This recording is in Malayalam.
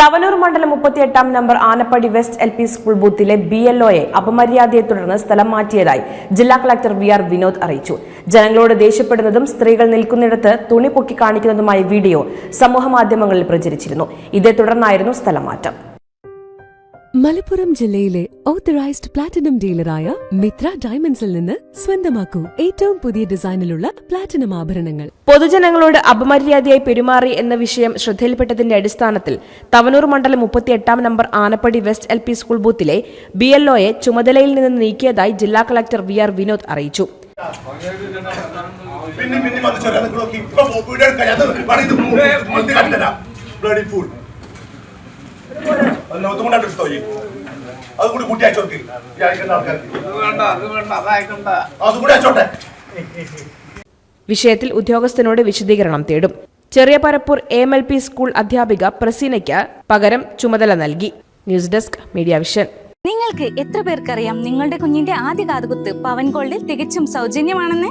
തവനൂർ മണ്ഡലം മുപ്പത്തിയെട്ടാം number Anappadi west L P school ബൂത്തിലെ B L ഒയെ അപമര്യാദയെ തുടർന്ന് സ്ഥലം മാറ്റിയതായി ജില്ലാ കളക്ടർ വി ആർ വിനോദ് അറിയിച്ചു. ജനങ്ങളോട് ദേഷ്യപ്പെടുന്നതും സ്ത്രീകൾ നിൽക്കുന്നിടത്ത് തുണി പൊക്കി കാണിക്കുന്നതുമായ വീഡിയോ സമൂഹമാധ്യമങ്ങളിൽ പ്രചരിച്ചിരുന്നു. ഇതേ തുടർന്നായിരുന്നു സ്ഥലം മാറ്റം. മലപ്പുറം ജില്ലയിലെ ഓത്തറൈസ്ഡ് പ്ലാറ്റിനം ഡീലറായ മിത്ര ഡയമണ്ട്സിൽ നിന്ന് സ്വന്തമാക്കൂ ഏറ്റവും പുതിയ ഡിസൈനിലുള്ള പ്ലാറ്റിനം ആഭരണങ്ങൾ. പൊതുജനങ്ങളോട് അപമര്യാദയായി പെരുമാറി എന്ന വിഷയം ശ്രദ്ധയിൽപ്പെട്ടതിന്റെ അടിസ്ഥാനത്തിൽ തവനൂർ മണ്ഡലം മുപ്പത്തിയെട്ടാം number Anappadi west L P school ബൂത്തിലെ B L ഒയെ ചുമതലയിൽ നിന്ന് നീക്കിയതായി ജില്ലാ കളക്ടർ വി ആർ വിനോദ് അറിയിച്ചു. പിന്നെ പിന്നെ ഒന്നും കൊണ്ട് എടുത്തോ ഈ അത് കൂടി കൂട്ടി ആൾക്കാർക്ക് അത് വേണ്ട അത് വേണ്ട അതായിക്കണ്ട അതും കൂടി അയച്ചോട്ടെ. വിഷയത്തിൽ ഉദ്യോഗസ്ഥനോട് വിശദീകരണം തേടും. ചെറിയ Parappur M L P school അധ്യാപിക പ്രസീനയ്ക്ക് പകരം ചുമതല നൽകി. News desk media vision. നിങ്ങൾക്ക് എത്ര പേർക്കറിയാം നിങ്ങളുടെ കുഞ്ഞിന്റെ ആദ്യ കാതുകുത്ത് പവൻ ഗോൾഡിൽ തികച്ചും സൗജന്യമാണെന്ന്?